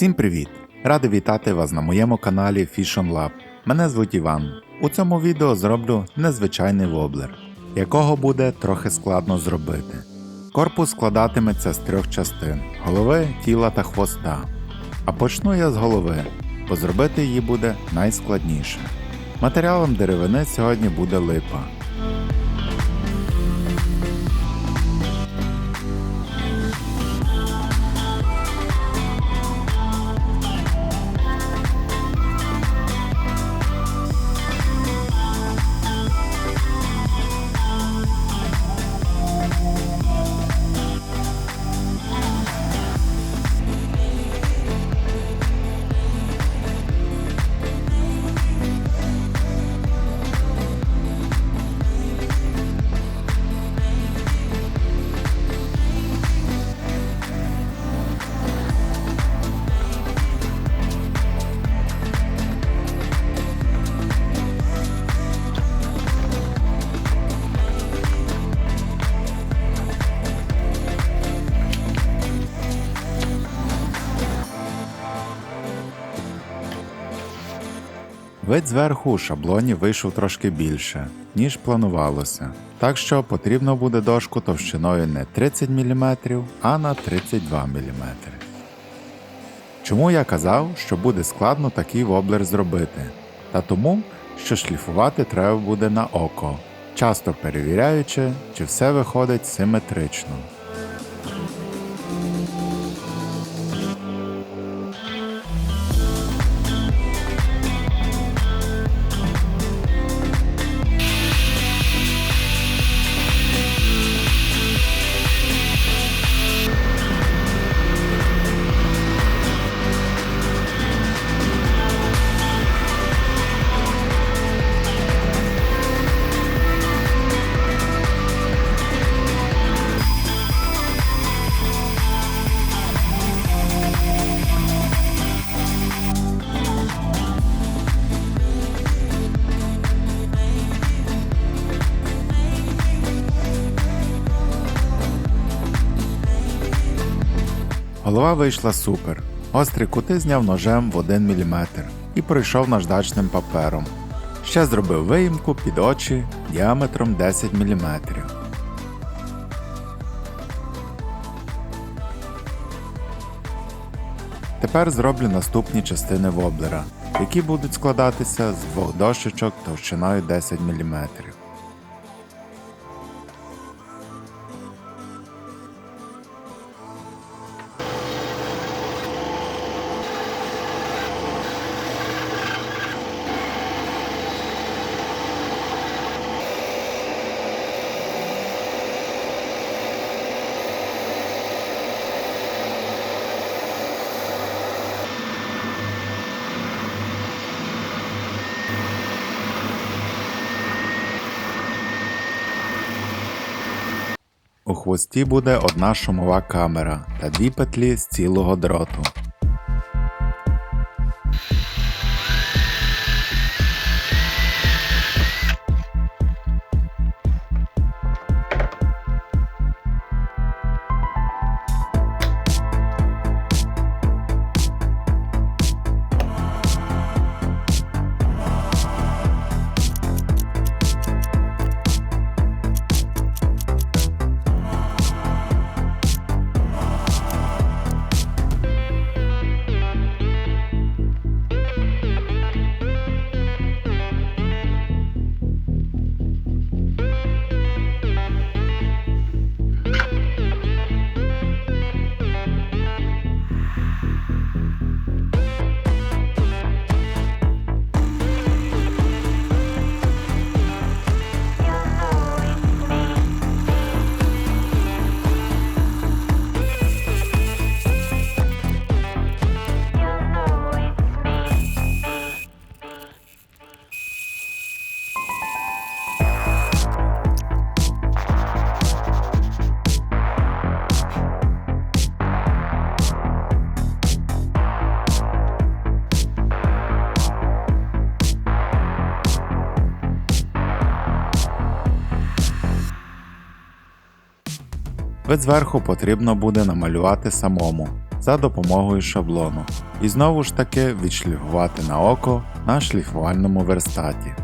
Всім привіт! Радий вітати вас на моєму каналі Fish Lab. Мене звуть Іван. У цьому відео зроблю незвичайний воблер, якого буде трохи складно зробити. Корпус складатиметься з трьох частин голови, тіла та хвоста. А почну я з голови, бо зробити її буде найскладніше. Матеріалом деревини сьогодні буде липа. Вид зверху у шаблоні вийшов трошки більше, ніж планувалося, так що потрібно буде дошку товщиною не 30 мм, а на 32 мм. Чому я казав, що буде складно такий воблер зробити? Та тому, що шліфувати треба буде на око, часто перевіряючи, чи все виходить симетрично. Голова вийшла супер. Острі кути зняв ножем в 1 мм і пройшов наждачним папером. Ще зробив виїмку під очі діаметром 10 мм. Тепер зроблю наступні частини воблера, які будуть складатися з двох дощечок товщиною 10 мм. У хвості буде одна шумова камера та дві петлі з цілого дроту. Вид зверху потрібно буде намалювати самому. за допомогою шаблону. І знову ж таки відшліфувати на око на шліфувальному верстаті.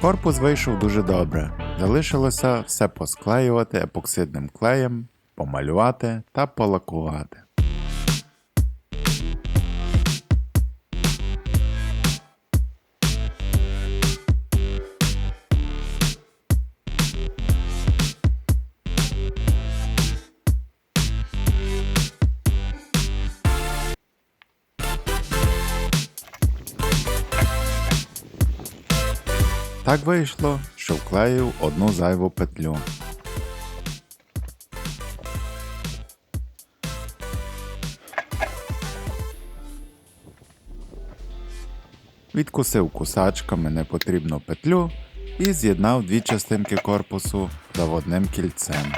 Корпус вийшов дуже добре. Залишилося все посклеювати епоксидним клеєм, помалювати та полакувати. Так вийшло, що вклеїв одну зайву петлю. Відкусив кусачками непотрібну петлю і з'єднав дві частинки корпусу заводним кільцем.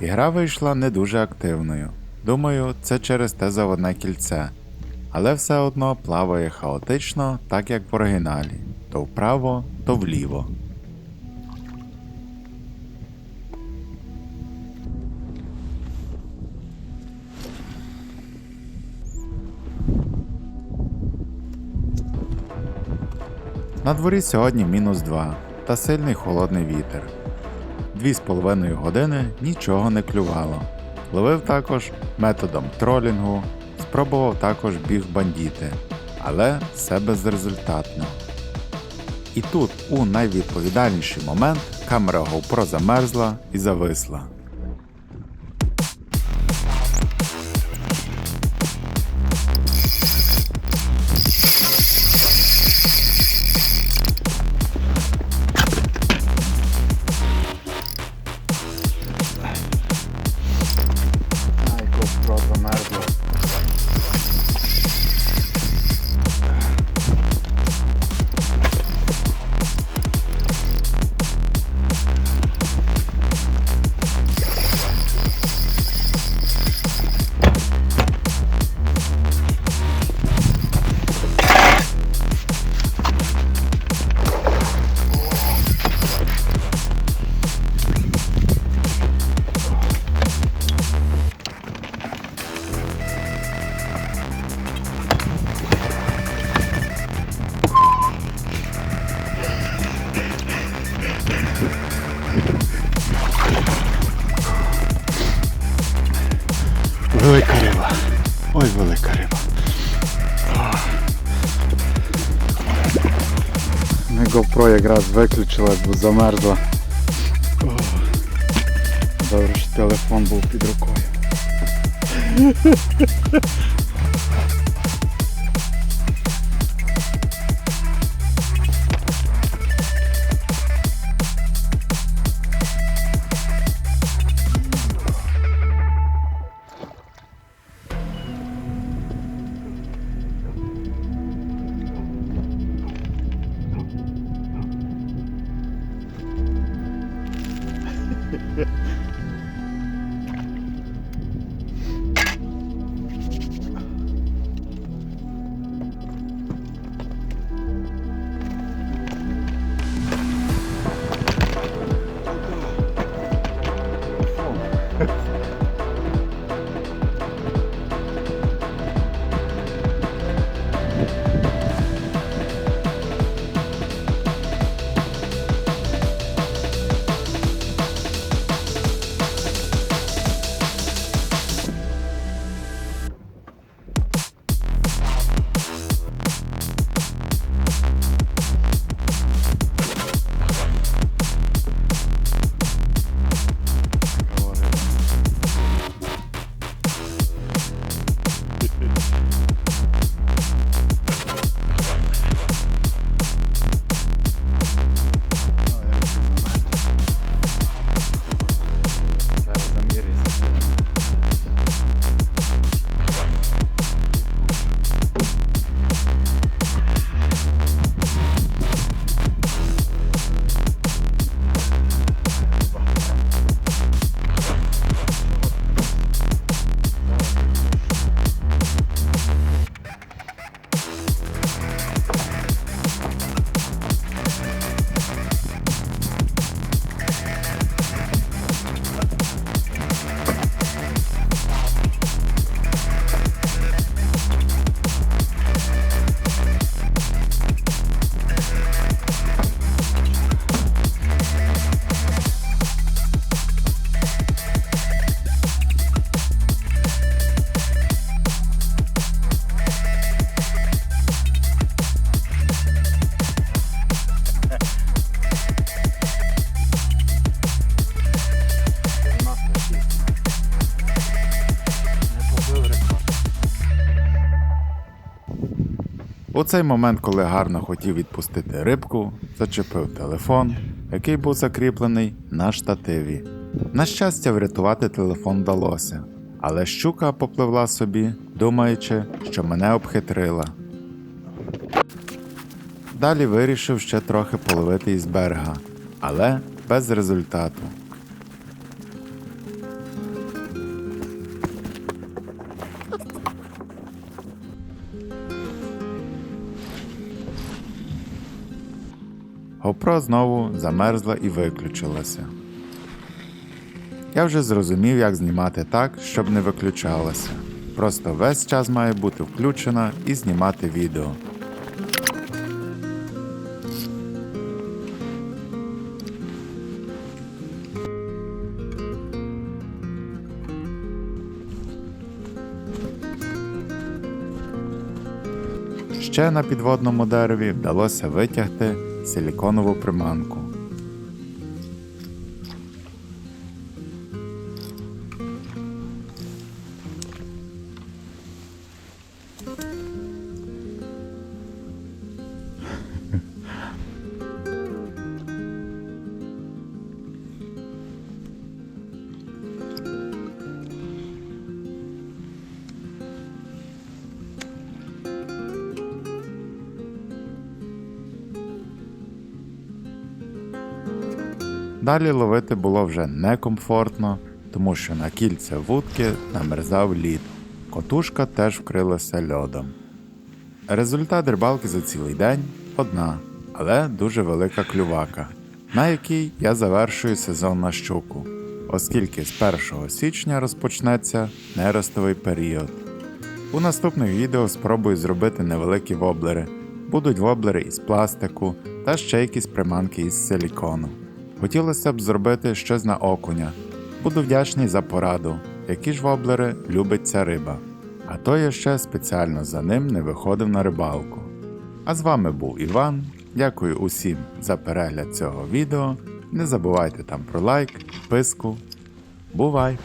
Ігра вийшла не дуже активною. Думаю, це через те заводне кільце. Але все одно плаває хаотично, так як в оригіналі. То вправо, то вліво. На дворі сьогодні мінус 2 та сильний холодний вітер. Дві з половиною години нічого не клювало. Ловив також методом тролінгу, спробував також біг бандіти, але все безрезультатно. І тут, у найвідповідальніший момент, камера GoPro замерзла і зависла. Ми GoPro якраз виключили, бо замерзла. Добре, що телефон був під рукою. Цей момент, коли гарно хотів відпустити рибку, зачепив телефон, який був закріплений на штативі. На щастя, врятувати телефон вдалося, але щука попливла собі, думаючи, що мене обхитрила. Далі вирішив ще трохи половити із берега, але без результату. GoPro знову замерзла і виключилася. Я вже зрозумів, як знімати так, щоб не виключалася. Просто весь час має бути включена і знімати відео. Ще на підводному дереві вдалося витягти силіконову приманку. Далі ловити було вже некомфортно, тому що на кільце вудки намерзав лід. Котушка теж вкрилася льодом. Результат рибалки за цілий день одна, але дуже велика клювака, на якій я завершую сезон на щуку, оскільки з 1 січня розпочнеться неростовий період. У наступних відео спробую зробити невеликі воблери. Будуть воблери із пластику та ще якісь приманки із силікону. Хотілося б зробити щось на окуня. Буду вдячний за пораду, які ж воблери любить ця риба. А то я ще спеціально за ним не виходив на рибалку. А з вами був Іван. Дякую усім за перегляд цього відео. Не забувайте там про лайк, підписку. Бувай!